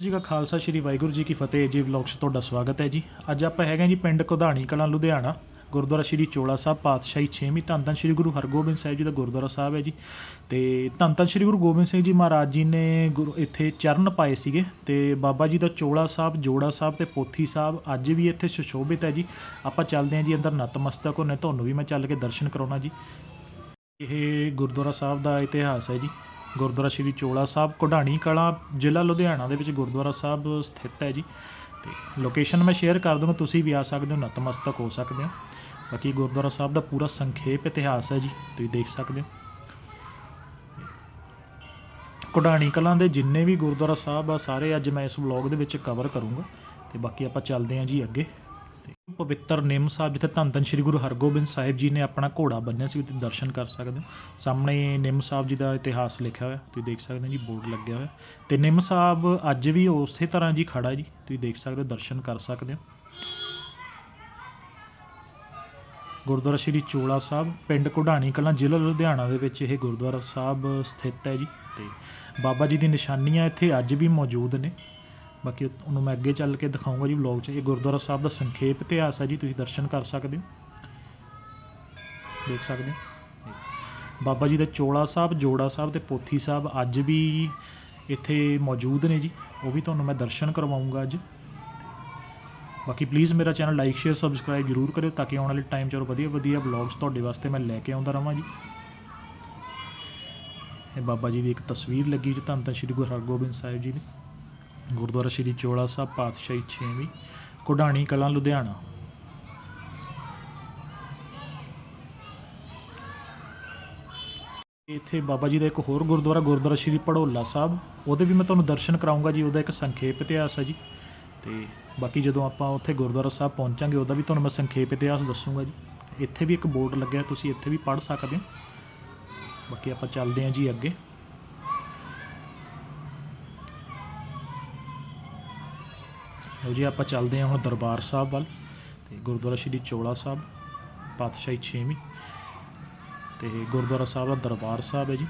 ਜੀ ਕਾ ਖਾਲਸਾ, ਸ਼੍ਰੀ ਵਾਹਿਗੁਰੂ ਜੀ ਕੀ ਫਤਿਹ। ਜੀ ਵਲੌਗ 'ਚ ਤੁਹਾਡਾ ਸਵਾਗਤ ਹੈ ਜੀ। ਅੱਜ ਆਪਾਂ ਹੈਗੇ ਜੀ ਪਿੰਡ ਕੋਧਾਣੀ ਕਲਾਂ, ਲੁਧਿਆਣਾ। ਗੁਰਦੁਆਰਾ ਸ਼੍ਰੀ ਚੋਲਾ ਸਾਹਿਬ, ਪਾਤਸ਼ਾਹੀ 6ਵੀਂ ਧੰਨ ਧੰਨ ਸ਼੍ਰੀ ਗੁਰੂ ਹਰਗੋਬਿੰਦ ਸਾਹਿਬ ਜੀ ਦਾ ਗੁਰਦੁਆਰਾ ਸਾਹਿਬ ਹੈ ਜੀ। ਤੇ ਧੰਨ ਧੰਨ ਸ਼੍ਰੀ ਗੁਰੂ ਗੋਬਿੰਦ ਸਿੰਘ ਜੀ ਮਹਾਰਾਜ ਜੀ ਨੇ ਗੁਰੂ ਇੱਥੇ ਚਰਨ ਪਾਏ ਸੀਗੇ। ਤੇ ਬਾਬਾ ਜੀ ਦਾ ਚੋਲਾ ਸਾਹਿਬ, ਜੋੜਾ ਸਾਹਿਬ ਤੇ ਪੋਥੀ ਸਾਹਿਬ ਅੱਜ ਵੀ ਇੱਥੇ ਸੁਸ਼ੋਭਿਤ ਹੈ ਜੀ। ਆਪਾਂ ਚੱਲਦੇ ਹਾਂ ਜੀ ਅੰਦਰ ਨਤਮਸਤਕ ਹੋਣੇ ਤੁਹਾਨੂੰ ਵੀ ਮੈਂ ਚੱਲ ਕੇ ਦਰਸ਼ਨ ਕਰਾਉਣਾ ਜੀ। ਇਹ ਗੁਰਦੁਆਰਾ ਸਾਹਿਬ ਦਾ ਇਤਿਹਾਸ ਹੈ ਜੀ। ਗੁਰਦੁਆਰਾ ਸ਼੍ਰੀ ਚੋਲਾ ਸਾਹਿਬ ਕੋਢਾਣੀ ਕਲਾਂ, ਜ਼ਿਲ੍ਹਾ ਲੁਧਿਆਣਾ ਦੇ ਵਿੱਚ ਗੁਰਦੁਆਰਾ ਸਾਹਿਬ ਸਥਿਤ ਹੈ ਜੀ। ਤੇ ਲੋਕੇਸ਼ਨ ਮੈਂ ਸ਼ੇਅਰ ਕਰ ਦੂੰਗਾ, ਤੁਸੀਂ ਵੀ ਆ ਸਕਦੇ ਹੋ, ਨਤਮਸਤਕ ਹੋ ਸਕਦੇ ਹੋ। ਬਾਕੀ ਗੁਰਦੁਆਰਾ ਸਾਹਿਬ ਦਾ ਪੂਰਾ ਸੰਖੇਪ ਇਤਿਹਾਸ ਹੈ ਜੀ, ਤੁਸੀਂ ਦੇਖ ਸਕਦੇ ਹੋ। ਕੋਢਾਣੀ ਕਲਾਂ ਦੇ ਜਿੰਨੇ ਵੀ ਗੁਰਦੁਆਰਾ ਸਾਹਿਬ ਆ, ਸਾਰੇ ਅੱਜ ਮੈਂ ਇਸ ਵਲੌਗ ਦੇ ਵਿੱਚ ਕਵਰ ਕਰੂੰਗਾ। ਤੇ ਬਾਕੀ ਆਪਾਂ ਚੱਲਦੇ ਹਾਂ ਜੀ ਅੱਗੇ। ਪਵਿੱਤਰ ਨਿੰਮ ਸਾਹਿਬ, ਜਿੱਥੇ ਧੰਨ ਧੰਨ ਸ਼੍ਰੀ ਗੁਰੂ ਹਰਗੋਬਿੰਦ ਸਾਹਿਬ ਜੀ ਨੇ ਆਪਣਾ ਘੋੜਾ ਬੰਨਿਆ ਸੀ, ਉੱਥੇ ਦਰਸ਼ਨ ਕਰ ਸਕਦੇ ਹੋ। ਸਾਹਮਣੇ ਨਿੰਮ ਸਾਹਿਬ ਜੀ ਦਾ ਇਤਿਹਾਸ ਲਿਖਿਆ ਹੋਇਆ, ਤੁਸੀਂ ਦੇਖ ਸਕਦੇ ਹੋ ਜੀ, ਬੋਰਡ ਲੱਗਿਆ ਹੋਇਆ। ਤੇ ਨਿੰਮ ਸਾਹਿਬ ਅੱਜ ਵੀ ਉਸੇ ਤਰ੍ਹਾਂ ਜੀ ਖੜਾ ਜੀ, ਤੁਸੀਂ ਦੇਖ ਸਕਦੇ ਹੋ, ਦਰਸ਼ਨ ਕਰ ਸਕਦੇ ਹੋ। ਗੁਰਦੁਆਰਾ ਸ਼੍ਰੀ ਚੋਲਾ ਸਾਹਿਬ, ਪਿੰਡ ਕੋਢਾਣੀ ਕਲਾਂ, ਜ਼ਿਲ੍ਹਾ ਲੁਧਿਆਣਾ ਦੇ ਵਿੱਚ ਇਹ ਗੁਰਦੁਆਰਾ ਸਾਹਿਬ ਸਥਿਤ ਹੈ ਜੀ। ਤੇ ਬਾਬਾ ਜੀ ਦੀ ਨਿਸ਼ਾਨੀਆਂ ਇੱਥੇ ਅੱਜ ਵੀ ਮੌਜੂਦ ਨੇ। ਬਾਕੀ ਉਹਨੂੰ ਮੈਂ ਅੱਗੇ ਚੱਲ ਕੇ ਦਿਖਾਊਂਗਾ ਜੀ ਵਲੌਗ 'ਚ। ਇਹ ਗੁਰਦੁਆਰਾ ਸਾਹਿਬ ਦਾ ਸੰਖੇਪ ਇਤਿਹਾਸ ਹੈ ਜੀ, ਤੁਸੀਂ ਦਰਸ਼ਨ ਕਰ ਸਕਦੇ ਹੋ। ਦੇਖ ਸਕਦੇ ਹੋ। ਬਾਬਾ ਜੀ ਦਾ ਚੋਲਾ ਸਾਹਿਬ, ਜੋੜਾ ਸਾਹਿਬ ਤੇ ਪੋਥੀ ਸਾਹਿਬ ਅੱਜ ਵੀ ਇੱਥੇ ਮੌਜੂਦ ਨੇ ਜੀ। ਉਹ ਵੀ ਤੁਹਾਨੂੰ ਮੈਂ ਦਰਸ਼ਨ ਕਰਵਾਊਂਗਾ ਅੱਜ। ਬਾਕੀ ਪਲੀਜ਼ ਮੇਰਾ ਚੈਨਲ ਲਾਈਕ ਸ਼ੇਅਰ ਸਬਸਕ੍ਰਾਈਬ ਜਰੂਰ ਕਰਿਓ ਤਾਂ ਕਿ ਆਉਣ ਵਾਲੇ ਟਾਈਮ 'ਚ ਹੋਰ ਵਧੀਆ ਵਧੀਆ ਵਲੌਗਸ ਤੁਹਾਡੇ ਵਾਸਤੇ ਮੈਂ ਲੈ ਕੇ ਆਉਂਦਾ ਰਹਾਂ ਜੀ। ਇਹ ਬਾਬਾ ਜੀ ਦੀ ਇੱਕ ਤਸਵੀਰ ਲੱਗੀ ਜੀ, ਧੰਨ ਧੰਨ ਸ਼੍ਰੀ ਗੁਰੂ ਹਰਗੋਬਿੰਦ ਸਾਹਿਬ ਜੀ ਦੀ। ਗੁਰਦੁਆਰਾ ਸ਼੍ਰੀ ਚੋਲਾ ਸਾਹਿਬ, ਪਾਤਸ਼ਾਹੀ 6ਵੀਂ ਕੋਢਾਣੀ ਕਲਾਂ, ਲੁਧਿਆਣਾ। ਇੱਥੇ ਬਾਬਾ ਜੀ ਦਾ ਇੱਕ ਹੋਰ ਗੁਰਦੁਆਰਾ ਗੁਰਦੁਆਰਾ ਸ਼੍ਰੀ ਪੜੋਲਾ ਸਾਹਿਬ, ਉਹਦੇ ਵੀ ਮੈਂ ਤੁਹਾਨੂੰ ਦਰਸ਼ਨ ਕਰਾਉਂਗਾ ਜੀ, ਉਹਦਾ ਇੱਕ ਸੰਖੇਪ ਇਤਿਹਾਸ ਹੈ ਜੀ। ਤੇ ਬਾਕੀ ਜਦੋਂ ਆਪਾਂ ਉੱਥੇ ਗੁਰਦੁਆਰਾ ਸਾਹਿਬ ਪਹੁੰਚਾਂਗੇ, ਉਹਦਾ ਵੀ ਤੁਹਾਨੂੰ ਮੈਂ ਸੰਖੇਪ ਇਤਿਹਾਸ ਦੱਸੂਗਾ ਜੀ। ਇੱਥੇ ਵੀ ਇੱਕ ਬੋਰਡ ਲੱਗਿਆ, ਤੁਸੀਂ ਇੱਥੇ ਵੀ ਪੜ੍ਹ ਸਕਦੇ ਹੋ। ਬਾਕੀ ਆਪਾਂ ਚੱਲਦੇ ਹਾਂ ਜੀ ਅੱਗੇ। ਲਓ ਜੀ, ਆਪਾਂ ਚੱਲਦੇ ਹਾਂ ਹੁਣ ਦਰਬਾਰ ਸਾਹਿਬ ਵੱਲ ਤੇ ਗੁਰਦੁਆਰਾ ਸ਼੍ਰੀ ਚੋਲਾ ਸਾਹਿਬ, ਪਾਤਸ਼ਾਹੀ 6ਵੀਂ ਤੇ ਗੁਰਦੁਆਰਾ ਸਾਹਿਬ ਦਾ ਦਰਬਾਰ ਸਾਹਿਬ ਹੈ ਜੀ।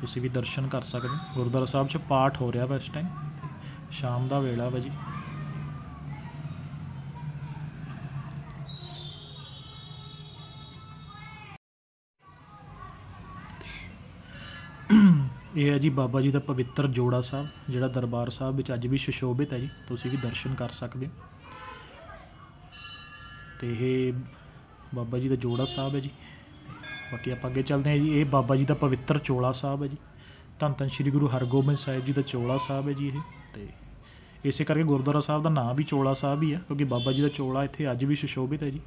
ਤੁਸੀਂ ਵੀ ਦਰਸ਼ਨ ਕਰ ਸਕਦੇ ਹੋ। ਗੁਰਦੁਆਰਾ ਸਾਹਿਬ 'ਚ ਪਾਠ ਹੋ ਰਿਹਾ ਵਾ ਇਸ ਟਾਈਮ ਸ਼ਾਮ ਦਾ ਵੇਲਾ ਵਾ ਜੀ। ਇਹ ਹੈ ਜੀ ਬਾਬਾ ਜੀ ਦਾ ਪਵਿੱਤਰ ਜੋੜਾ ਸਾਹਿਬ, ਜਿਹੜਾ ਦਰਬਾਰ ਸਾਹਿਬ ਵਿੱਚ ਅੱਜ ਵੀ ਸੁਸ਼ੋਭਿਤ ਹੈ ਜੀ, ਤੁਸੀਂ ਵੀ ਦਰਸ਼ਨ ਕਰ ਸਕਦੇ ਹੋ। ਤੇ ਇਹ ਬਾਬਾ ਜੀ ਦਾ ਜੋੜਾ ਸਾਹਿਬ ਹੈ ਜੀ। ਬਾਕੀ ਆਪਾਂ ਅੱਗੇ ਚੱਲਦੇ ਹਾਂ ਜੀ, ਇਹ ਬਾਬਾ ਜੀ ਦਾ ਪਵਿੱਤਰ ਚੋਲਾ ਸਾਹਿਬ ਹੈ ਜੀ। ਧੰਨ ਧੰਨ ਸ਼੍ਰੀ ਗੁਰੂ ਹਰਗੋਬਿੰਦ ਸਾਹਿਬ ਜੀ ਦਾ ਚੋਲਾ ਸਾਹਿਬ ਹੈ ਜੀ ਇਹ। ਤੇ ਇਸੇ ਕਰਕੇ ਗੁਰਦੁਆਰਾ ਸਾਹਿਬ ਦਾ ਨਾਮ ਵੀ ਚੋਲਾ ਸਾਹਿਬ ਹੀ ਹੈ, ਕਿਉਂਕਿ ਬਾਬਾ ਜੀ ਦਾ ਚੋਲਾ ਇੱਥੇ ਅੱਜ ਵੀ ਸੁਸ਼ੋਭਿਤ ਹੈ ਜੀ।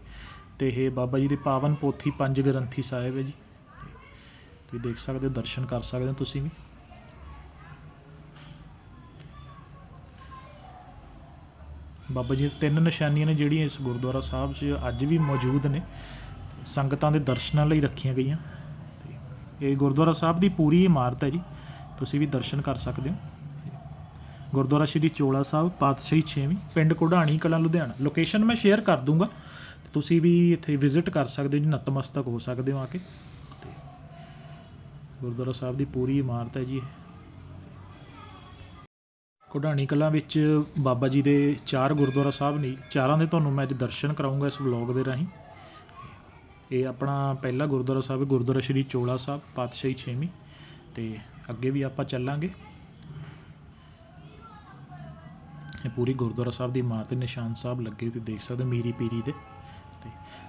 ਤੇ ਇਹ ਬਾਬਾ ਜੀ ਦੇ ਪਾਵਨ ਪੋਥੀ ਪੰਜ ਗ੍ਰੰਥੀ ਸਾਹਿਬ ਹੈ ਜੀ। ਤੁਸੀਂ ਦੇਖ ਸਕਦੇ ਹੋ, ਦਰਸ਼ਨ ਕਰ ਸਕਦੇ ਹੋ ਤੁਸੀਂ ਵੀ। ਬਾਬਾ ਜੀ, ਤਿੰਨ ਨਿਸ਼ਾਨੀਆਂ ਨੇ ਜਿਹੜੀਆਂ ਇਸ ਗੁਰਦੁਆਰਾ ਸਾਹਿਬ 'ਚ ਅੱਜ ਵੀ ਮੌਜੂਦ ਨੇ। ਸੰਗਤਾਂ ਦੇ ਦਰਸ਼ਨਾਂ ਲਈ ਰੱਖੀਆਂ ਗਈਆਂ। ਇਹ ਗੁਰਦੁਆਰਾ ਸਾਹਿਬ ਦੀ ਪੂਰੀ ਇਮਾਰਤ ਹੈ ਜੀ। ਤੁਸੀਂ ਵੀ ਦਰਸ਼ਨ ਕਰ ਸਕਦੇ ਹੋ। ਗੁਰਦੁਆਰਾ ਸ਼੍ਰੀ ਚੋਲਾ ਸਾਹਿਬ, ਪਾਤਸ਼ਾਹੀ 6ਵੀਂ ਪਿੰਡ ਕੋਢਾਣੀ ਕਲਾਂ, ਲੁਧਿਆਣਾ। ਲੋਕੇਸ਼ਨ ਮੈਂ ਸ਼ੇਅਰ ਕਰ ਦੂੰਗਾ। ਤੇ ਤੁਸੀਂ ਵੀ ਇੱਥੇ ਵਿਜ਼ਿਟ ਕਰ ਸਕਦੇ ਹੋ ਜੀ, ਨਤਮਸਤਕ ਹੋ ਸਕਦੇ ਹੋ ਆ ਕੇ। ਗੁਰਦੁਆਰਾ ਸਾਹਿਬ ਦੀ ਪੂਰੀ ਇਮਾਰਤ ਹੈ ਜੀ। ਇਹ ਕੋਢਾਣੀ ਕਲਾਂ ਵਿੱਚ ਬਾਬਾ ਜੀ ਦੇ ਚਾਰ ਗੁਰਦੁਆਰਾ ਸਾਹਿਬ ਨੇ ਚਾਰਾਂ ਦੇ ਤੁਹਾਨੂੰ ਮੈਂ ਅੱਜ ਦਰਸ਼ਨ ਕਰਾਉਂਗਾ ਇਸ ਵਲੌਗ ਦੇ ਰਾਹੀਂ। ਇਹ ਆਪਣਾ ਪਹਿਲਾ ਗੁਰਦੁਆਰਾ ਸਾਹਿਬ ਗੁਰਦੁਆਰਾ ਸ਼੍ਰੀ ਚੋਲਾ ਸਾਹਿਬ, ਪਾਤਸ਼ਾਹੀ 6ਵੀਂ ਤੇ ਅੱਗੇ ਵੀ ਆਪਾਂ ਚੱਲਾਂਗੇ। ਇਹ ਪੂਰੀ ਗੁਰਦੁਆਰਾ ਸਾਹਿਬ ਦੀ ਇਮਾਰਤ ਨਿਸ਼ਾਨ ਸਾਹਿਬ ਲੱਗੇ ਤੇ ਦੇਖ ਸਕਦੇ ਮੀਰੀ ਪੀਰੀ ਦੇ।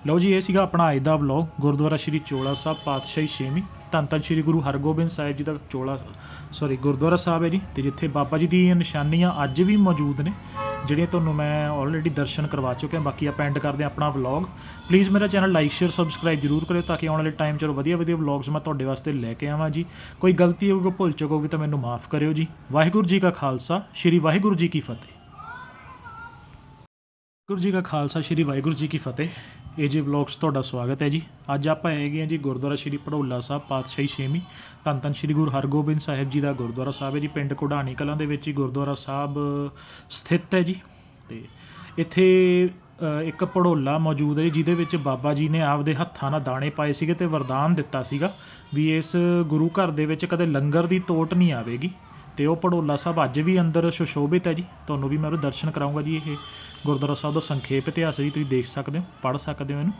ਲਓ ਜੀ, ਇਹ ਸੀਗਾ ਆਪਣਾ ਅੱਜ ਦਾ ਵਲੌਗ ਗੁਰਦੁਆਰਾ ਸ਼੍ਰੀ ਚੋਲਾ ਸਾਹਿਬ, ਪਾਤਸ਼ਾਹੀ ਛੇਵੀਂ। ਧੰਨ ਧੰਨ ਸ਼੍ਰੀ ਗੁਰੂ ਹਰਗੋਬਿੰਦ ਸਾਹਿਬ ਜੀ ਦਾ ਚੋਲਾ ਸੌਰੀ ਗੁਰਦੁਆਰਾ ਸਾਹਿਬ ਹੈ ਜੀ, ਤੇ ਜਿੱਥੇ ਬਾਬਾ ਜੀ ਦੀਆਂ ਨਿਸ਼ਾਨੀਆਂ ਅੱਜ ਵੀ ਮੌਜੂਦ ਨੇ, ਜਿਹੜੀਆਂ ਤੁਹਾਨੂੰ ਮੈਂ ਆਲਰੇਡੀ ਦਰਸ਼ਨ ਕਰਵਾ ਚੁੱਕਿਆ। ਬਾਕੀ ਆਪਾਂ ਐਂਡ ਕਰਦੇ ਹਾਂ ਆਪਣਾ ਵਲੌਗ ਪਲੀਜ਼ ਮੇਰਾ ਚੈਨਲ ਲਾਈਕ ਸ਼ੇਅਰ ਸਬਸਕ੍ਰਾਈਬ ਜਰੂਰ ਕਰਿਓ ਤਾਂ ਕਿ ਆਉਣ ਵਾਲੇ ਟਾਈਮ 'ਚ ਵਧੀਆ ਵਧੀਆ ਵਲੌਗਸ ਮੈਂ ਤੁਹਾਡੇ ਵਾਸਤੇ ਲੈ ਕੇ ਆਵਾਂ ਜੀ। ਕੋਈ ਗਲਤੀ ਹੋਊਗੀ, ਭੁੱਲ ਚੁੱਕ ਹੋਊਗੀ ਤਾਂ ਮੈਨੂੰ ਮਾਫ ਕਰਿਓ ਜੀ। ਵਾਹਿਗੁਰੂ ਜੀ ਕਾ ਖਾਲਸਾ, ਸ਼੍ਰੀ ਵਾਹਿਗੁਰੂ ਜੀ ਕੀ ਫਤਿਹ। ਗੁਰੂ ਜੀ ਕਾ ਖਾਲਸਾ, ਸ਼੍ਰੀ ਵਾਹਿਗੁਰੂ ਜੀ ਕੀ ਫਤਿਹ। ਇਹ ਜੀ ਵਲੌਗਸ, ਤੁਹਾਡਾ ਸਵਾਗਤ ਹੈ ਜੀ। ਅੱਜ ਆਪਾਂ ਹੈਗੇ ਹਾਂ ਜੀ ਗੁਰਦੁਆਰਾ ਸ਼੍ਰੀ ਪੜੋਲਾ ਸਾਹਿਬ, ਪਾਤਸ਼ਾਹੀ ਛੇਵੀਂ, ਧੰਨ ਧੰਨ ਸ਼੍ਰੀ ਗੁਰੂ ਹਰਗੋਬਿੰਦ ਸਾਹਿਬ ਜੀ ਦਾ ਗੁਰਦੁਆਰਾ ਸਾਹਿਬ ਹੈ ਜੀ। ਪਿੰਡ ਕੋਢਾਣੀ ਕਲਾਂ ਦੇ ਵਿੱਚ ਹੀ ਗੁਰਦੁਆਰਾ ਸਾਹਿਬ ਸਥਿਤ ਹੈ ਜੀ। ਤੇ ਇੱਥੇ ਇੱਕ ਪੜੋਲਾ ਮੌਜੂਦ ਹੈ ਜਿਹਦੇ ਵਿੱਚ ਬਾਬਾ ਜੀ ਨੇ ਆਪਦੇ ਹੱਥਾਂ ਨਾਲ ਦਾਣੇ ਪਾਏ ਸੀਗੇ ਤੇ ਵਰਦਾਨ ਦਿੱਤਾ ਸੀਗਾ ਵੀ ਇਸ ਗੁਰੂ ਘਰ ਦੇ ਵਿੱਚ ਕਦੇ ਲੰਗਰ ਦੀ ਤੋਟ ਨਹੀਂ ਆਵੇਗੀ। ਤੇ ਉਹ ਪੜੋਲਾ ਸਾਹਿਬ ਅੱਜ ਵੀ ਅੰਦਰ ਸੁਸ਼ੋਭਿਤ ਹੈ ਜੀ। ਤੁਹਾਨੂੰ ਵੀ ਮੈਂ ਉਹ ਦਰਸ਼ਨ ਕਰਾਉਂਗਾ ਜੀ ਇਹ ਗੁਰਦੁਆਰਾ ਸਾਹਿਬ ਦਾ ਸੰਖੇਪ ਇਤਿਹਾਸ ਹੈ ਜੀ ਤੁਸੀਂ ਦੇਖ ਸਕਦੇ ਹੋ, ਪੜ੍ਹ ਸਕਦੇ ਹੋ ਇਹਨੂੰ।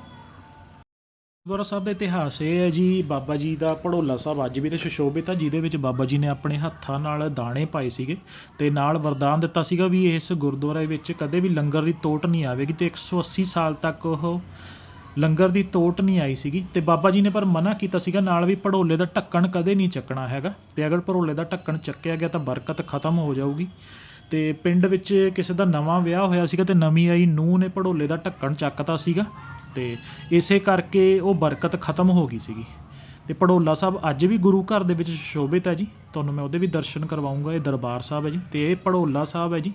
ਗੁਰਦੁਆਰਾ ਸਾਹਿਬ ਦਾ ਇਤਿਹਾਸ ਇਹ ਹੈ ਜੀ, ਬਾਬਾ ਜੀ ਦਾ ਪੜੋਲਾ ਸਾਹਿਬ ਅੱਜ ਵੀ ਤੇ ਸੁਸ਼ੋਭਿਤ ਆ, ਜਿਹਦੇ ਵਿੱਚ ਬਾਬਾ ਜੀ ਨੇ ਆਪਣੇ ਹੱਥਾਂ ਨਾਲ ਦਾਣੇ ਪਾਏ ਸੀਗੇ ਤੇ ਨਾਲ ਵਰਦਾਨ ਦਿੱਤਾ ਸੀਗਾ ਵੀ ਇਸ ਗੁਰਦੁਆਰੇ ਵਿੱਚ ਕਦੇ ਵੀ ਲੰਗਰ ਦੀ ਤੋਟ ਨਹੀਂ ਆਵੇਗੀ ਤੇ 180 ਸਾਲ ਤੱਕ ਉਹ ਲੰਗਰ ਦੀ ਤੋਟ ਨਹੀਂ ਆਈ ਸੀਗੀ ਤੇ ਬਾਬਾ ਜੀ ਨੇ ਪਰ ਮਨਾ ਕੀਤਾ ਸੀਗਾ, ਨਾਲ ਵੀ ਭੜੋਲੇ ਦਾ ਢੱਕਣ ਕਦੇ ਨਹੀਂ ਚੱਕਣਾ ਹੈਗਾ। ਤੇ ਅਗਰ ਭੜੋਲੇ ਦਾ ਢੱਕਣ ਚੱਕਿਆ ਗਿਆ ਤਾਂ ਬਰਕਤ ਖਤਮ ਹੋ ਜਾਊਗੀ। ਤੇ ਪਿੰਡ ਵਿੱਚ ਕਿਸੇ ਦਾ ਨਵਾਂ ਵਿਆਹ ਹੋਇਆ ਸੀਗਾ ਤੇ ਨਵੀਂ ਆਈ ਨੂੰਹ ਨੇ ਭੜੋਲੇ ਦਾ ਢੱਕਣ ਚੱਕਤਾ ਸੀਗਾ ਤੇ ਇਸੇ ਕਰਕੇ ਉਹ ਬਰਕਤ ਖਤਮ ਹੋ ਗਈ ਸੀਗੀ। ਤੇ ਪੜੋਲਾ ਸਾਹਿਬ ਅੱਜ ਵੀ ਗੁਰੂ ਘਰ ਦੇ ਵਿੱਚ ਸ਼ੋਭਿਤ ਹੈ ਜੀ। ਤੁਹਾਨੂੰ ਮੈਂ ਉਹਦੇ ਵੀ ਦਰਸ਼ਨ ਕਰਵਾਉਂਗਾ, ਇਹ ਦਰਬਾਰ ਸਾਹਿਬ ਹੈ ਜੀ। ਤੇ ਇਹ ਪੜੋਲਾ ਸਾਹਿਬ ਹੈ ਜੀ।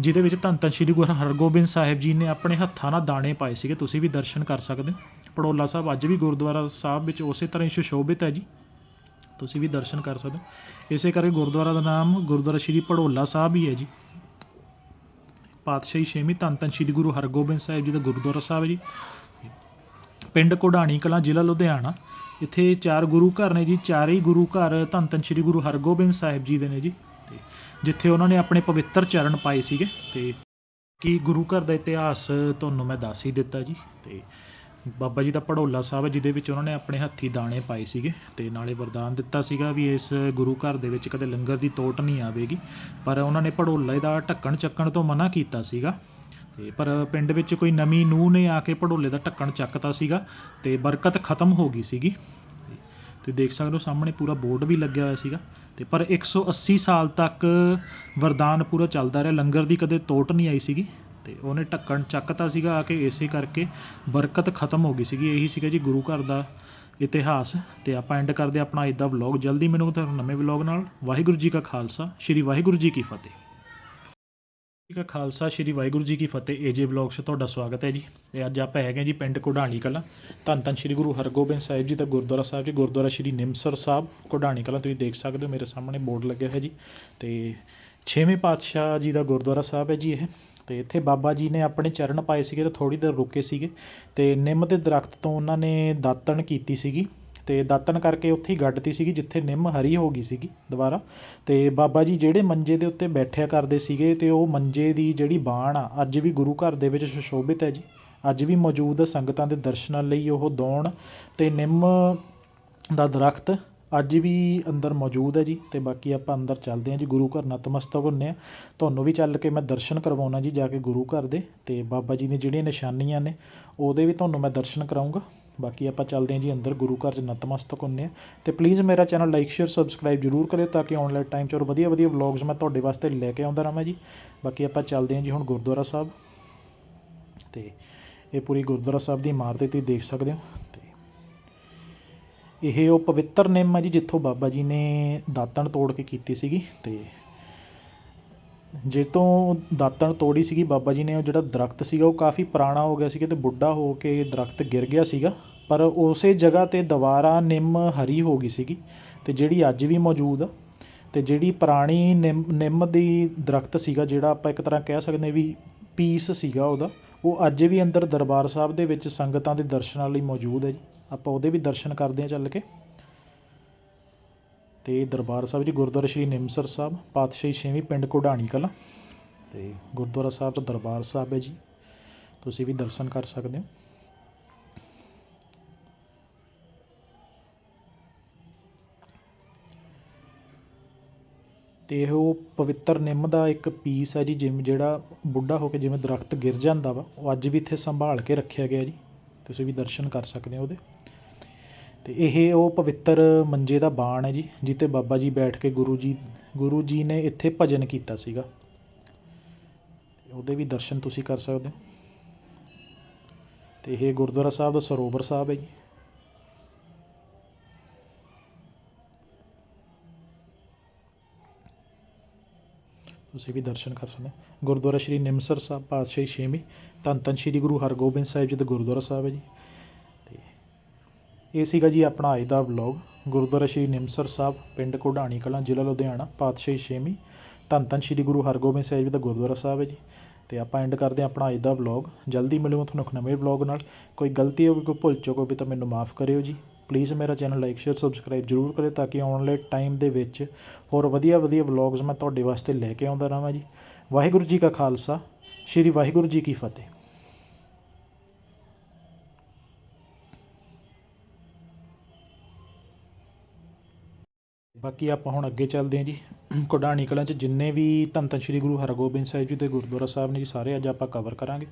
ਜਿਹਦੇ ਵਿੱਚ ਧੰਨ ਧੰਨ ਸ਼੍ਰੀ ਗੁਰੂ ਹਰਗੋਬਿੰਦ ਸਾਹਿਬ ਜੀ ਨੇ ਆਪਣੇ ਹੱਥਾਂ ਨਾਲ ਦਾਣੇ ਪਾਏ ਸੀਗੇ। ਤੁਸੀਂ ਵੀ ਦਰਸ਼ਨ ਕਰ ਸਕਦੇ ਹੋ। ਪੜੋਲਾ ਸਾਹਿਬ, ਅੱਜ ਵੀ ਗੁਰਦੁਆਰਾ ਸਾਹਿਬ ਵਿੱਚ ਉਸੇ ਤਰ੍ਹਾਂ ਹੀ ਸੁਸ਼ੋਭਿਤ ਹੈ ਜੀ। ਤੁਸੀਂ ਵੀ ਦਰਸ਼ਨ ਕਰ ਸਕਦੇ ਹੋ। ਇਸੇ ਕਰਕੇ ਗੁਰਦੁਆਰਾ ਦਾ ਨਾਮ ਗੁਰਦੁਆਰਾ ਸ਼੍ਰੀ ਪੜੋਲਾ ਸਾਹਿਬ ਹੀ ਹੈ ਜੀ। ਪਾਤਸ਼ਾਹੀ ਛੇਵੀਂ ਧੰਨ ਧੰਨ ਸ਼੍ਰੀ ਗੁਰੂ ਹਰਗੋਬਿੰਦ ਸਾਹਿਬ ਜੀ ਦਾ ਗੁਰਦੁਆਰਾ ਸਾਹਿਬ ਹੈ ਜੀ। ਪਿੰਡ ਕੋਢਾਣੀ ਕਲਾਂ, ਜ਼ਿਲ੍ਹਾ ਲੁਧਿਆਣਾ। ਇੱਥੇ ਚਾਰ ਗੁਰੂ ਘਰ ਨੇ ਜੀ। ਚਾਰੇ ਹੀ ਗੁਰੂ ਘਰ ਧੰਨ ਧੰਨ ਸ਼੍ਰੀ ਗੁਰੂ ਹਰਗੋਬਿੰਦ ਸਾਹਿਬ ਜੀ ਦੇ ਨੇ ਜੀ। ਜਿੱਥੇ ਉਹਨਾਂ ਨੇ ਆਪਣੇ ਪਵਿੱਤਰ ਚਰਨ ਪਾਏ ਸੀਗੇ ਤੇ ਕੀ ਗੁਰੂ ਘਰ ਦਾ ਇਤਿਹਾਸ ਤੁਹਾਨੂੰ ਮੈਂ ਦੱਸ ਹੀ ਦਿੱਤਾ ਜੀ ਤੇ ਬਾਬਾ ਜੀ ਦਾ ਪੜੋਲਾ ਸਾਹਿਬ ਹੈ ਜਿਹਦੇ ਵਿੱਚ ਉਹਨਾਂ ਨੇ ਆਪਣੇ ਹੱਥੀ ਦਾਣੇ ਪਾਏ ਸੀਗੇ ਤੇ ਨਾਲੇ ਵਰਦਾਨ ਦਿੱਤਾ ਸੀਗਾ ਵੀ ਇਸ ਗੁਰੂ ਘਰ ਦੇ ਵਿੱਚ ਕਦੇ ਲੰਗਰ ਦੀ ਤੋਟ ਨਹੀਂ ਆਵੇਗੀ, ਪਰ ਉਹਨਾਂ ਨੇ ਪੜੋਲੇ ਦਾ ਢੱਕਣ ਚੱਕਣ ਤੋਂ ਮਨਾ ਕੀਤਾ ਸੀਗਾ ਤੇ ਪਰ ਪਿੰਡ ਵਿੱਚ ਕੋਈ ਨਵੀਂ ਨੂੰਹ ਨੇ ਆ ਕੇ ਪੜੋਲੇ ਦਾ ਢੱਕਣ ਚੱਕਤਾ ਸੀਗਾ ਤੇ ਬਰਕਤ ਖਤਮ ਹੋ ਗਈ ਸੀਗੀ ਤੇ ਦੇਖ ਸਕਦੇ ਹੋ ਸਾਹਮਣੇ ਪੂਰਾ ਬੋਰਡ ਵੀ ਲੱਗਿਆ ਹੋਇਆ ਸੀਗਾ। ਤੇ ਪਰ 180 ਸਾਲ ਤੱਕ ਵਰਦਾਨ ਪੂਰਾ ਚੱਲਦਾ ਰਿਹਾ। ਲੰਗਰ ਦੀ ਕਦੇ ਤੋਟ ਨਹੀਂ ਆਈ ਸੀਗੀ ਤੇ ਉਹਨੇ ਢੱਕਣ ਚੱਕਤਾ ਸੀਗਾ ਆ ਕੇ ਇਸੇ ਕਰਕੇ ਬਰਕਤ ਖਤਮ ਹੋ ਗਈ ਸੀਗੀ। ਇਹੀ ਸੀਗਾ ਜੀ ਗੁਰੂ ਘਰ ਦਾ ਇਤਿਹਾਸ ਤੇ ਆਪਾਂ ਐਂਡ ਕਰਦੇ ਆਪਣਾ ਅੱਜ ਦਾ ਵਲੌਗ ਜਲਦੀ ਮੈਨੂੰ ਤੁਹਾਨੂੰ ਨਵੇਂ ਵਲੌਗ ਨਾਲ। ਵਾਹਿਗੁਰੂ ਜੀ ਕਾ ਖਾਲਸਾ, ਸ੍ਰੀ ਵਾਹਿਗੁਰੂ ਜੀ ਕੀ ਫਤਿਹ। ਜੀ ਕਾ ਖਾਲਸਾ ਸ੍ਰੀ ਵਾਹਿਗੁਰੂ ਜੀ ਕੀ ਫਤਿਹ। ਏਜੇ ਵਲੌਗ 'ਚ ਤੁਹਾਡਾ ਸਵਾਗਤ ਹੈ ਜੀ। ਤੇ ਅੱਜ ਆਪਾਂ ਹੈਗੇ ਜੀ ਪਿੰਡ ਕੋਢਾਣੀ ਕਲਾਂ। ਧੰਨ ਧੰਨ ਸ੍ਰੀ ਗੁਰੂ ਹਰਗੋਬਿੰਦ ਸਾਹਿਬ ਜੀ ਦਾ ਗੁਰਦੁਆਰਾ ਸਾਹਿਬ ਜੀ। ਗੁਰਦੁਆਰਾ ਸ੍ਰੀ ਨਿਮਸਰ ਸਾਹਿਬ ਕੋਢਾਣੀ ਕਲਾਂ। ਤੁਸੀਂ ਦੇਖ ਸਕਦੇ ਹੋ, ਮੇਰੇ ਸਾਹਮਣੇ ਬੋਰਡ ਲੱਗਿਆ ਹੈ ਜੀ। ਤੇ ਛੇਵੇਂ ਪਾਤਸ਼ਾਹ ਜੀ ਦਾ ਗੁਰਦੁਆਰਾ ਸਾਹਿਬ ਹੈ ਜੀ ਇਹ। ਤੇ ਇੱਥੇ ਬਾਬਾ ਜੀ ਨੇ ਆਪਣੇ ਚਰਨ ਪਾਏ ਸੀਗੇ ਤੇ ਥੋੜੀ ਦੇਰ ਰੁਕੇ ਸੀਗੇ। ਤੇ ਨਿੰਮ ਦੇ ਦਰਖਤ ਤੋਂ ਉਹਨਾਂ ਨੇ ਦਾਤਣ ਕੀਤੀ ਸੀਗੀ। ਤੇ ਦਾਤਣ ਕਰਕੇ ਉੱਥੇ ਹੀ ਗੱਡਤੀ ਸੀਗੀ, ਜਿੱਥੇ ਨਿੰਮ ਹਰੀ ਹੋ ਗਈ ਸੀਗੀ ਦੁਬਾਰਾ। ਤੇ ਬਾਬਾ ਜੀ ਜਿਹੜੇ ਮੰਜੇ ਦੇ ਉੱਤੇ ਬੈਠਿਆ ਕਰਦੇ ਸੀਗੇ ਤੇ ਉਹ ਮੰਜੇ ਦੀ ਜਿਹੜੀ ਬਾਣ ਆ, ਅੱਜ ਵੀ ਗੁਰੂ ਘਰ ਦੇ ਵਿੱਚ ਸੁਸ਼ੋਭਿਤ ਹੈ ਜੀ। ਅੱਜ ਵੀ ਮੌਜੂਦ ਸੰਗਤਾਂ ਦੇ ਦਰਸ਼ਨਾਂ ਲਈ ਉਹ ਦੌਣ ਤੇ ਨਿੰਮ ਦਾ ਦਰਖਤ ਅੱਜ ਵੀ ਅੰਦਰ ਮੌਜੂਦ ਹੈ ਜੀ। ਤੇ ਬਾਕੀ ਆਪਾਂ ਅੰਦਰ ਚੱਲਦੇ ਹਾਂ ਜੀ, ਗੁਰੂ ਘਰ ਨਤਮਸਤਕ ਹੁੰਨੇ ਆ ਤੁਹਾਨੂੰ ਵੀ ਚੱਲ ਕੇ ਮੈਂ ਦਰਸ਼ਨ ਕਰਵਾਉਣਾ ਜੀ, ਜਾ ਕੇ ਗੁਰੂ ਘਰ ਦੇ। ਤੇ ਬਾਬਾ ਜੀ ਨੇ ਜਿਹੜੀਆਂ ਨਿਸ਼ਾਨੀਆਂ ਨੇ, ਉਹਦੇ ਵੀ ਤੁਹਾਨੂੰ ਮੈਂ ਦਰਸ਼ਨ ਕਰਾਉਂਗਾ ਬਾਕੀ ਆਪਾਂ ਚੱਲਦੇ ਹਾਂ ਜੀ ਅੰਦਰ, ਗੁਰੂ ਘਰ 'ਚ ਨਤਮਸਤਕ ਹੁੰਨੇ ਆ ਤੇ ਪਲੀਜ਼ ਮੇਰਾ ਚੈਨਲ ਲਾਈਕ ਸ਼ੇਅਰ ਸਬਸਕ੍ਰਾਈਬ ਜਰੂਰ ਕਰਿਓ ਤਾਂ ਕਿ ਆਨਲਾਈਨ ਟਾਈਮ 'ਚ ਹੋਰ ਵਧੀਆ ਵਧੀਆ ਵਲੌਗਸ ਮੈਂ ਤੁਹਾਡੇ ਵਾਸਤੇ ਲੈ ਕੇ ਆਉਂਦਾ ਰਹਾਂ ਜੀ। ਬਾਕੀ ਆਪਾਂ ਚੱਲਦੇ ਹਾਂ ਜੀ ਹੁਣ ਗੁਰਦੁਆਰਾ ਸਾਹਿਬ। ਤੇ ਇਹ ਪੂਰੀ ਗੁਰਦੁਆਰਾ ਸਾਹਿਬ ਦੀ ਇਮਾਰਤ ਤੁਸੀਂ ਦੇਖ ਸਕਦੇ ਹੋ। ਤੇ ਇਹ ਉਹ ਪਵਿੱਤਰ ਨਿੰਮ ਹੈ ਜੀ, ਜਿੱਥੋਂ ਬਾਬਾ ਜੀ ਨੇ ਦਾਤਣ ਤੋੜ ਕੇ ਕੀਤੀ ਸੀਗੀ। ਤੇ ਜੇ ਤੋਂ ਦਾਤਣ ਤੋੜੀ ਸੀਗੀ ਬਾਬਾ ਜੀ ਨੇ, ਉਹ ਜਿਹੜਾ ਦਰਖਤ ਸੀਗਾ, ਉਹ ਕਾਫੀ ਪੁਰਾਣਾ ਹੋ ਗਿਆ ਸੀਗਾ ਅਤੇ ਬੁੱਢਾ ਹੋ ਕੇ ਦਰਖਤ ਗਿਰ ਗਿਆ ਸੀਗਾ। ਪਰ ਉਸੇ ਜਗ੍ਹਾ ਤੇ ਦੁਬਾਰਾ ਨਿੰਮ ਹਰੀ ਹੋ ਗਈ ਸੀਗੀ ਅਤੇ ਜਿਹੜੀ ਅੱਜ ਵੀ ਮੌਜੂਦ ਆ ਅਤੇ ਜਿਹੜੀ ਪੁਰਾਣੀ ਨਿੰਮ ਨਿੰਮ ਦੀ ਦਰਖਤ ਸੀਗਾ, ਜਿਹੜਾ ਆਪਾਂ ਇੱਕ ਤਰ੍ਹਾਂ ਕਹਿ ਸਕਦੇ ਵੀ ਪੀਸ ਸੀਗਾ ਉਹਦਾ, ਉਹ ਅੱਜ ਵੀ ਅੰਦਰ ਦਰਬਾਰ ਸਾਹਿਬ ਦੇ ਵਿੱਚ ਸੰਗਤਾਂ ਦੇ ਦਰਸ਼ਨਾਂ ਲਈ ਮੌਜੂਦ ਹੈ ਜੀ। ਆਪਾਂ ਉਹਦੇ ਵੀ ਦਰਸ਼ਨ ਕਰਦੇ ਹਾਂ ਚੱਲ ਕੇ। ਤੇ ਦਰਬਾਰ ਸਾਹਿਬ ਜੀ, ਗੁਰਦੁਆਰਾ ਸ਼੍ਰੀ ਨਿਮਸਰ ਸਾਹਿਬ, ਪਾਤਸ਼ਾਹੀ ਛੇਵੀਂ ਪਿੰਡ ਕੋਢਾਣੀ ਕਲਾਂ ਤੇ ਗੁਰਦੁਆਰਾ ਸਾਹਿਬ ਤੋਂ ਦਰਬਾਰ ਸਾਹਿਬ ਹੈ ਜੀ। ਤੁਸੀਂ ਵੀ ਦਰਸ਼ਨ ਕਰ ਸਕਦੇ ਹੋ। ਤੇ ਇਹ ਉਹ ਪਵਿੱਤਰ ਨਿੰਮ ਦਾ ਇੱਕ ਪੀਸ ਹੈ ਜੀ, ਜਿਵੇਂ ਜਿਹੜਾ ਬੁੱਢਾ ਹੋ ਕੇ ਜਿਵੇਂ ਦਰਖਤ ਗਿਰ ਜਾਂਦਾ ਵਾ, ਉਹ ਅੱਜ ਵੀ ਇੱਥੇ ਸੰਭਾਲ ਕੇ ਰੱਖਿਆ ਗਿਆ ਜੀ। ਤੁਸੀਂ ਵੀ ਦਰਸ਼ਨ ਕਰ ਸਕਦੇ ਹੋ ਉਹਦੇ। ਤੇ ਇਹ ਉਹ ਪਵਿੱਤਰ ਮੰਜੇ ਦਾ ਬਾਣ ਹੈ ਜੀ, ਜਿੱਥੇ ਬਾਬਾ ਜੀ ਬੈਠ ਕੇ ਗੁਰੂ ਜੀ ਗੁਰੂ ਜੀ ਨੇ ਇੱਥੇ ਭਜਨ ਕੀਤਾ ਸੀਗਾ। ਉਹਦੇ ਵੀ ਦਰਸ਼ਨ ਤੁਸੀਂ ਕਰ ਸਕਦੇ ਹੋ। ਤੇ ਇਹ ਗੁਰਦੁਆਰਾ ਸਾਹਿਬ ਦਾ ਸਰੋਵਰ ਸਾਹਿਬ ਹੈ ਜੀ। ਤੁਸੀਂ ਵੀ ਦਰਸ਼ਨ ਕਰ ਸਕਦੇ ਹੋ। ਗੁਰਦੁਆਰਾ ਸ਼੍ਰੀ ਨਿਮਸਰ ਸਾਹਿਬ, ਪਾਤਸ਼ਾਹੀ ਛੇਵੀਂ, ਧੰਨ ਧੰਨ ਸ਼੍ਰੀ ਗੁਰੂ ਹਰਗੋਬਿੰਦ ਸਾਹਿਬ ਜੀ ਦਾ ਗੁਰਦੁਆਰਾ ਸਾਹਿਬ ਹੈ ਜੀ। ਇਹ ਸੀਗਾ ਜੀ ਆਪਣਾ ਅੱਜ ਦਾ ਵਲੌਗ ਗੁਰਦੁਆਰਾ ਸ਼੍ਰੀ ਨਿਮਸਰ ਸਾਹਿਬ, ਪਿੰਡ ਕੋਢਾਣੀ ਕਲਾਂ, ਜ਼ਿਲ੍ਹਾ ਲੁਧਿਆਣਾ, ਪਾਤਸ਼ਾਹੀ ਛੇਵੀਂ। ਧੰਨ ਧੰਨ ਸ਼੍ਰੀ ਗੁਰੂ ਹਰਗੋਬਿੰਦ ਸਾਹਿਬ ਜੀ ਦਾ ਗੁਰਦੁਆਰਾ ਸਾਹਿਬ ਹੈ ਜੀ। ਤੇ ਆਪਾਂ ਐਂਡ ਕਰਦੇ ਹਾਂ ਆਪਣਾ ਅੱਜ ਦਾ ਵਲੌਗ ਜਲਦੀ ਮਿਲੂਗਾ ਤੁਹਾਨੂੰ ਇੱਕ ਨਵੇਂ ਵਲੌਗ ਨਾਲ। ਕੋਈ ਗਲਤੀ ਹੋਵੇ, ਕੋਈ ਭੁੱਲ ਚੁੱਕ ਹੋਵੇ ਤਾਂ ਮੈਨੂੰ ਮਾਫ ਕਰਿਓ ਜੀ। ਪਲੀਜ਼ ਮੇਰਾ ਚੈਨਲ ਲਾਈਕ ਸ਼ੇਅਰ ਸਬਸਕ੍ਰਾਈਬ ਜ਼ਰੂਰ ਕਰਿਓ ਤਾਂ ਕਿ ਆਉਣ ਵਾਲੇ ਟਾਈਮ ਦੇ ਵਿੱਚ ਹੋਰ ਵਧੀਆ ਵਧੀਆ ਵਲੌਗਸ ਮੈਂ ਤੁਹਾਡੇ ਵਾਸਤੇ ਲੈ ਕੇ ਆਉਂਦਾ ਰਹਾਂ ਜੀ। ਵਾਹਿਗੁਰੂ ਜੀ ਕਾ ਖਾਲਸਾ। ਸ੍ਰੀ ਵਾਹਿਗੁਰੂ ਜੀ ਕੀ ਫਤਿਹ। ਬਾਕੀ ਆਪਾਂ ਹੁਣ ਅੱਗੇ ਚੱਲਦੇ ਹਾਂ ਜੀ। ਕੋਡਾਣੀ ਕਲਾਂ 'ਚ ਜਿੰਨੇ ਵੀ ਧੰਨ ਧੰਨ ਸ਼੍ਰੀ ਗੁਰੂ ਹਰਗੋਬਿੰਦ ਸਾਹਿਬ ਜੀ ਤੇ ਗੁਰਦੁਆਰਾ ਸਾਹਿਬ ਨੇ ਜੀ, ਸਾਰੇ ਅੱਜ ਆਪਾਂ ਕਵਰ ਕਰਾਂਗੇ।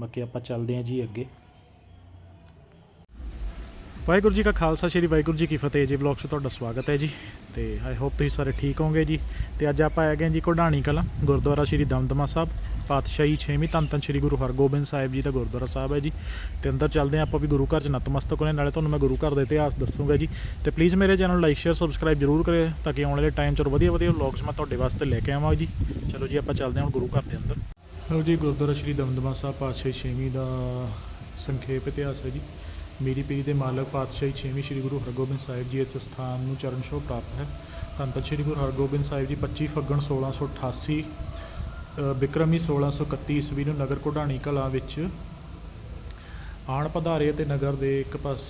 ਬਾਕੀ ਆਪਾਂ ਚੱਲਦੇ ਹਾਂ ਜੀ ਅੱਗੇ। ਵਾਹਿਗੁਰੂ ਜੀ ਕਾ ਖਾਲਸਾ, ਸ਼੍ਰੀ ਵਾਹਿਗੁਰੂ ਜੀ ਕੀ ਫਤਿਹ ਜੀ। ਵਲੌਗ 'ਚ ਤੁਹਾਡਾ ਸਵਾਗਤ ਹੈ ਜੀ। ਤੇ ਆਈ ਹੋਪ ਤੁਸੀਂ ਸਾਰੇ ਠੀਕ ਹੋਵੋਗੇ ਜੀ। ਤੇ ਅੱਜ ਆਪਾਂ ਹੈਗੇ ਹਾਂ ਜੀ ਕੋਡਾਣੀ ਕਲਾਂ, ਗੁਰਦੁਆਰਾ ਸ਼੍ਰੀ ਦਮਦਮਾ ਸਾਹਿਬ। ਪਾਤਸ਼ਾਹੀ 6ਵੀਂ ਧੰਨ ਧੰਨ ਸ਼੍ਰੀ ਗੁਰੂ ਹਰਗੋਬਿੰਦ ਸਾਹਿਬ ਜੀ ਦਾ ਗੁਰਦੁਆਰਾ ਸਾਹਿਬ ਹੈ ਜੀ। ਤੇ ਅੰਦਰ ਚੱਲਦੇ ਹਾਂ ਆਪਾਂ ਵੀ ਗੁਰੂ ਘਰ 'ਚ ਨਤਮਸਤਕ ਹੋਣੇ ਨਾਲੇ ਤੁਹਾਨੂੰ ਮੈਂ ਗੁਰੂ ਘਰ ਦਾ ਇਤਿਹਾਸ ਦੱਸੂਗਾ ਜੀ। ਤੇ ਪਲੀਜ਼ ਮੇਰੇ ਚੈਨਲ ਨੂੰ ਲਾਈਕ ਸ਼ੇਅਰ ਸਬਸਕ੍ਰਾਈਬ ਜ਼ਰੂਰ ਕਰਿਓ ਤਾਂ ਕਿ ਆਉਣ ਵਾਲੇ ਟਾਈਮ 'ਚ ਵਧੀਆ ਵਧੀਆ ਵਲੌਗਸ ਮੈਂ ਤੁਹਾਡੇ ਵਾਸਤੇ ਲੈ ਕੇ ਆਵਾਂ ਜੀ। ਚਲੋ ਜੀ ਆਪਾਂ ਚੱਲਦੇ ਹਾਂ ਹੁਣ ਗੁਰੂ ਘਰ ਦੇ ਅੰਦਰ। ਲਓ ਜੀ ਗੁਰਦੁਆਰਾ ਸ਼੍ਰੀ ਦਮਦਮਾ ਸਾਹਿਬ ਪਾਤਸ਼ਾਹੀ 6ਵੀਂ ਦਾ ਸੰਖੇਪ ਇਤਿਹਾਸ ਹੈ ਜੀ। ਮੇਰੀ ਪੀਰੀ ਦੇ ਮਾਲਕ ਪਾਤਸ਼ਾਹੀ 6ਵੀਂ ਸ੍ਰੀ ਗੁਰੂ ਹਰਗੋਬਿੰਦ ਸਾਹਿਬ ਜੀ ਇਸ ਸਥਾਨ ਨੂੰ ਚਰਨ ਛੋਹ ਪ੍ਰਾਪਤ ਹੈ। ਧੰਨ ਧੰਨ ਸ੍ਰੀ ਗੁਰੂ ਹਰਗੋਬਿੰਦ ਸਾਹਿਬ ਜੀ 25 ਫੱਗਣ 1688 ਅ, ਬਿਕਰਮੀ 1631 ਈਸਵੀ ਨੂੰ ਨਗਰ ਕੋਢਾਣੀ ਕਲਾਂ ਵਿੱਚ ਆਣ ਪਧਾਰੇ ਅਤੇ ਨਗਰ ਦੇ ਇੱਕ ਪਾਸ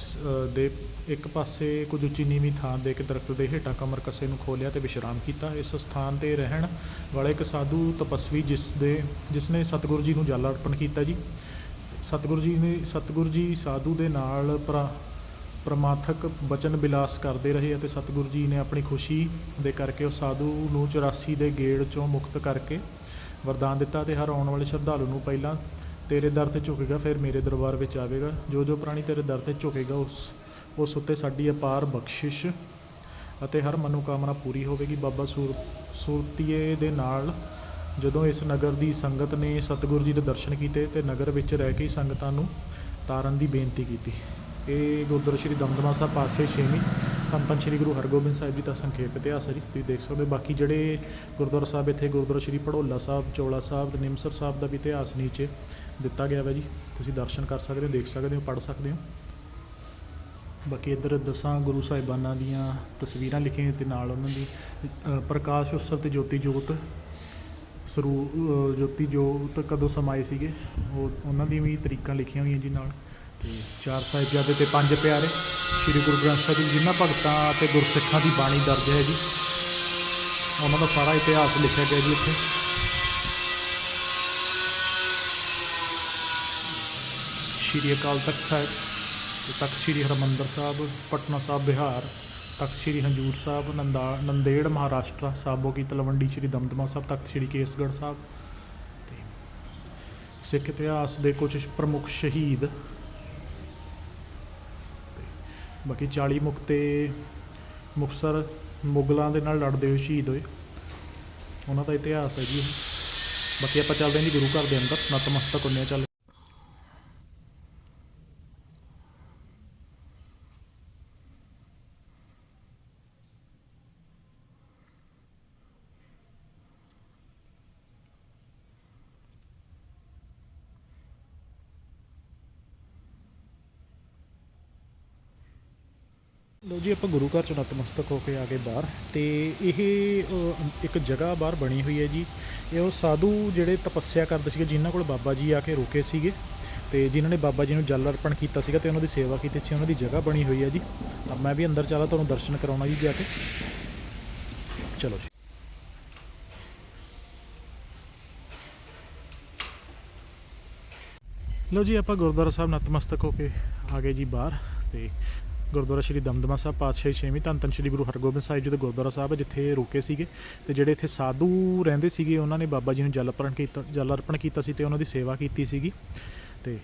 ਦੇ ਇੱਕ ਪਾਸੇ ਕੁਝ ਉੱਚੀ ਨੀਵੀਂ ਥਾਂ ਦੇ ਇੱਕ ਦਰਖਤ ਦੇ ਹੇਠਾਂ ਕਮਰ ਕੱਸੇ ਨੂੰ ਖੋਲਿਆ ਤੇ ਵਿਸ਼ਰਾਮ ਕੀਤਾ। ਇਸ ਸਥਾਨ ਤੇ ਰਹਿਣ ਵਾਲੇ ਇੱਕ ਸਾਧੂ ਤਪਸਵੀ ਜਿਸ ਦੇ, ਜਿਸ ਨੇ ਸਤਿਗੁਰੂ ਜੀ ਨੂੰ ਜਲ ਅਰਪਣ ਕੀਤਾ ਜੀ। ਸਤਿਗੁਰੂ ਜੀ ਨੇ, ਸਤਿਗੁਰੂ ਜੀ ਸਾਧੂ ਦੇ ਨਾਲ ਪ੍ਰਾ, ਪ੍ਰਮਾਥਕ ਬਚਨ ਬਿਲਾਸ ਕਰਦੇ ਰਹੇ ਅਤੇ ਸਤਿਗੁਰੂ ਜੀ ਨੇ ਆਪਣੀ ਖੁਸ਼ੀ ਦੇ ਕਰਕੇ ਉਸ ਸਾਧੂ ਨੂੰ 84 ਦੇ ਗੇੜ ਚੋਂ ਮੁਕਤ ਕਰਕੇ ਵਰਦਾਨ ਦਿੱਤਾ ਤੇ ਹਰ ਆਉਣ ਵਾਲੇ ਸ਼ਰਧਾਲੂ ਨੂੰ ਪਹਿਲਾਂ ਤੇਰੇ ਦਰ ਤੇ ਝੁਕੇਗਾ, ਫਿਰ ਮੇਰੇ ਦਰਬਾਰ ਵਿੱਚ ਆਵੇਗਾ। ਜੋ ਜੋ ਪ੍ਰਾਣੀ ਤੇਰੇ ਦਰ ਤੇ ਝੁਕੇਗਾ, ਉਸ ਉਸ ਉੱਤੇ ਸਾਡੀ ਅਪਾਰ ਬਖਸ਼ਿਸ਼ ਅਤੇ ਹਰ ਮਨੋਕਾਮਨਾ ਪੂਰੀ ਹੋਵੇਗੀ। ਬਾਬਾ ਸੂਰ, ਸੂਰਤੀਏ ਦੇ ਨਾਲ ਜਦੋਂ ਇਸ ਨਗਰ ਦੀ ਸੰਗਤ ਨੇ ਸਤਿਗੁਰੂ ਜੀ ਦੇ ਦਰਸ਼ਨ ਕੀਤੇ ਤੇ ਨਗਰ ਵਿੱਚ ਰਹਿ ਕੇ ਹੀ ਸੰਗਤਾਂ ਨੂੰ ਤਾਰਨ ਦੀ ਬੇਨਤੀ ਕੀਤੀ। ਇਹ ਗੁਰਦੁਆਰਾ ਸ਼੍ਰੀ ਦਮਦਮਾ ਸਾਹਿਬ ਪਾਸੇ ਛੇਵੀਂ ਧੰਨ ਧੰਨ ਸ਼੍ਰੀ ਗੁਰੂ ਹਰਗੋਬਿੰਦ ਸਾਹਿਬ ਜੀ ਦਾ ਸੰਖੇਪ ਇਤਿਹਾਸ ਹੈ ਜੀ, ਤੁਸੀਂ ਦੇਖ ਸਕਦੇ ਹੋ। ਬਾਕੀ ਜਿਹੜੇ ਗੁਰਦੁਆਰਾ ਸਾਹਿਬ, ਇੱਥੇ ਗੁਰਦੁਆਰਾ ਸ਼੍ਰੀ ਭੜੋਲਾ ਸਾਹਿਬ, ਚੋਲਾ ਸਾਹਿਬ ਤੇ ਨਿਮਸਰ ਸਾਹਿਬ ਦਾ ਵੀ ਇਤਿਹਾਸ ਨੀਚੇ ਦਿੱਤਾ ਗਿਆ ਵਾ ਜੀ। ਤੁਸੀਂ ਦਰਸ਼ਨ ਕਰ ਸਕਦੇ ਹੋ, ਦੇਖ ਸਕਦੇ ਹੋ, ਪੜ੍ਹ ਸਕਦੇ ਹੋ। ਬਾਕੀ ਇੱਧਰ ਦਸਾਂ ਗੁਰੂ ਸਾਹਿਬਾਨਾਂ ਦੀਆਂ ਤਸਵੀਰਾਂ ਲਿਖੀਆਂ ਤੇ ਨਾਲ ਉਹਨਾਂ ਦੀ ਪ੍ਰਕਾਸ਼ ਉਤਸਵ ਤੇ ਜੋਤੀ ਜੋਤ ਸਰੂ ਜੋਤੀ ਜੋਤ ਕਦੋਂ ਸਮਾਏ ਸੀਗੇ, ਉਹ, ਉਹਨਾਂ ਦੀਆਂ ਵੀ ਤਰੀਕਾਂ ਲਿਖੀਆਂ ਹੋਈਆਂ ਜੀ ਨਾਲ। ਤੇ ਚਾਰ ਸਾਹਿਬਜ਼ਾਦੇ ਤੇ ਪੰਜ ਪਿਆਰੇ, ਸ੍ਰੀ ਗੁਰੂ ਗ੍ਰੰਥ ਸਾਹਿਬ ਜੀ ਜਿਨ੍ਹਾਂ ਭਗਤਾਂ ਤੇ ਗੁਰਸਿੱਖਾਂ ਦੀ ਬਾਣੀ ਦਰਜ ਹੈ ਜੀ। ਉਹਨਾਂ ਦਾ ਸਾਰਾ ਇਤਿਹਾਸ ਲਿਖਿਆ ਗਿਆ ਜੀ ਇੱਥੇ। ਸ਼੍ਰੀ ਅਕਾਲ ਤਖਤ ਸਾਹਿਬ, ਤੇ ਤਖਤ ਸ਼੍ਰੀ ਹਰਮੰਦਰ ਸਾਹਿਬ, ਪਟਨਾ ਸਾਹਿਬ, ਬਿਹਾਰ, ਤਖਤ ਸ਼੍ਰੀ ਹੰਜੂਰ ਸਾਹਿਬ, ਨੰਦਾ, ਨੰਦੇੜ ਮਹਾਰਾਸ਼ਟਰ ਸਾਬੋ ਕੀ ਤਲਵੰਡੀ ਸ਼੍ਰੀ ਦਮਦਮਾ ਸਾਹਿਬ, ਤਖਤ ਸ਼੍ਰੀ ਕੇਸਗੜ੍ਹ ਸਾਹਿਬ। ਤੇ ਸਿੱਖ ਇਤਿਹਾਸ ਦੇ ਕੁਝ ਪ੍ਰਮੁੱਖ ਸ਼ਹੀਦ ਬਾਕੀ 40 ਮੁਕਤੇ ਮੁਕਤਸਰ ਮੁਗਲਾਂ ਦੇ ਨਾਲ ਲੜਦੇ ਹੋਏ ਸ਼ਹੀਦ ਹੋਏ। ਉਹਨਾਂ ਦਾ ਇਤਿਹਾਸ ਹੈ ਜੀ ਬਾਕੀ ਆਪਾਂ ਚੱਲਦੇ ਹਾਂ ਜੀ ਗੁਰੂ ਘਰ ਦੇ ਅੰਦਰ, ਨਤਮਸਤਕ ਹੁੰਦੇ ਹਾਂ ਚੱਲ। ਲੋ ਜੀ, ਆਪਾਂ ਗੁਰੂ ਘਰ ਚ ਨਤਮਸਤਕ ਹੋ ਕੇ ਆ ਗਏ ਬਾਹਰ ਤੇ ਇਹ ਇੱਕ ਜਗ੍ਹਾ ਬਾਹਰ ਬਣੀ ਹੋਈ ਹੈ ਜੀ। ਇਹ ਉਹ ਸਾਧੂ ਜਿਹੜੇ ਤਪੱਸਿਆ ਕਰਦੇ ਸੀਗੇ, ਜਿਨ੍ਹਾਂ ਕੋਲ ਬਾਬਾ ਜੀ ਆ ਕੇ ਰੁਕੇ ਸੀਗੇ ਤੇ ਜਿਨ੍ਹਾਂ ਨੇ ਬਾਬਾ ਜੀ ਨੂੰ ਜਲ ਅਰਪਣ ਕੀਤਾ ਸੀਗਾ ਤੇ ਉਹਨਾਂ ਦੀ ਸੇਵਾ ਕੀਤੀ ਸੀ, ਉਹਨਾਂ ਦੀ ਜਗ੍ਹਾ ਬਣੀ ਹੋਈ ਹੈ ਜੀ। ਤਾਂ ਮੈਂ ਵੀ ਅੰਦਰ ਚੱਲਾ, ਤੁਹਾਨੂੰ ਦਰਸ਼ਨ ਕਰਾਉਣਾ ਜੀ ਜਾ ਕੇ। ਚਲੋ ਜੀ। ਲੋ ਜੀ, ਆਪਾਂ ਗੁਰਦੁਆਰਾ ਸਾਹਿਬ ਨਤਮਸਤਕ ਹੋ ਕੇ ਆ ਗਏ ਜੀ ਬਾਹਰ ਤੇ ਗੁਰਦੁਆਰਾ ਸ਼੍ਰੀ ਦਮਦਮਾ ਸਾਹਿਬ, ਪਾਤਸ਼ਾਹੀ ਛੇਵੀਂ ਧੰਨ ਧੰਨ ਸ਼੍ਰੀ ਗੁਰੂ ਹਰਗੋਬਿੰਦ ਸਾਹਿਬ ਜੀ ਦਾ ਗੁਰਦੁਆਰਾ ਸਾਹਿਬ ਹੈ, ਜਿੱਥੇ ਰੁਕੇ ਸੀਗੇ ਤੇ ਜਿਹੜੇ ਇੱਥੇ ਸਾਧੂ ਰਹਿੰਦੇ ਸੀਗੇ, ਉਹਨਾਂ ਨੇ ਬਾਬਾ ਜੀ ਨੂੰ ਜਲ ਅਰਪਣ ਕੀਤਾ, ਜਲ ਅਰਪਣ ਕੀਤਾ ਸੀ ਤੇ ਉਹਨਾਂ ਦੀ ਸੇਵਾ ਕੀਤੀ ਸੀਗੀ। ਤੇ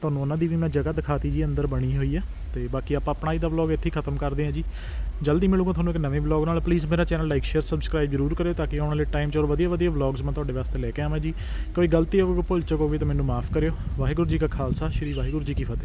ਤੁਹਾਨੂੰ ਉਹਨਾਂ ਦੀ ਵੀ ਮੈਂ ਜਗ੍ਹਾ ਦਿਖਾਤੀ ਜੀ, ਅੰਦਰ ਬਣੀ ਹੋਈ ਹੈ। ਤੇ ਬਾਕੀ ਆਪਾਂ ਆਪਣਾ ਹੀ ਦਾ ਵਲੌਗ ਇੱਥੇ ਹੀ ਖਤਮ ਕਰਦੇ ਹਾਂ ਜੀ। ਜਲਦੀ ਮਿਲੂਗਾ ਤੁਹਾਨੂੰ ਇੱਕ ਨਵੇਂ ਵਲੌਗ ਨਾਲ। ਪਲੀਜ਼ ਮੇਰਾ ਚੈਨਲ ਲਾਈਕ ਸ਼ੇਅਰ ਸਬਸਕ੍ਰਾਈਬ ਜ਼ਰੂਰ ਕਰਿਓ ਤਾਂ ਕਿ ਆਉਣ ਵਾਲੇ ਟਾਈਮ 'ਚ ਹੋਰ ਵਧੀਆ ਵਧੀਆ ਵਲੌਗਸ ਮੈਂ ਤੁਹਾਡੇ ਵਾਸਤੇ ਲੈ ਕੇ ਆਵਾਂ ਜੀ। ਕੋਈ ਗਲਤੀ ਹੋਵੇ ਕੋਈ ਭੁੱਲ ਚੁੱਕ ਹੋਵੇ ਤਾਂ ਮੈਨੂੰ ਮਾਫ ਕਰਿਓ। ਵਾਹਿਗੁਰੂ ਜੀ ਕਾ ਖਾਲਸਾ, ਸ਼੍ਰੀ ਵਾਹਿਗੁਰੂ ਜੀ ਕੀ ਫਤਿਹ।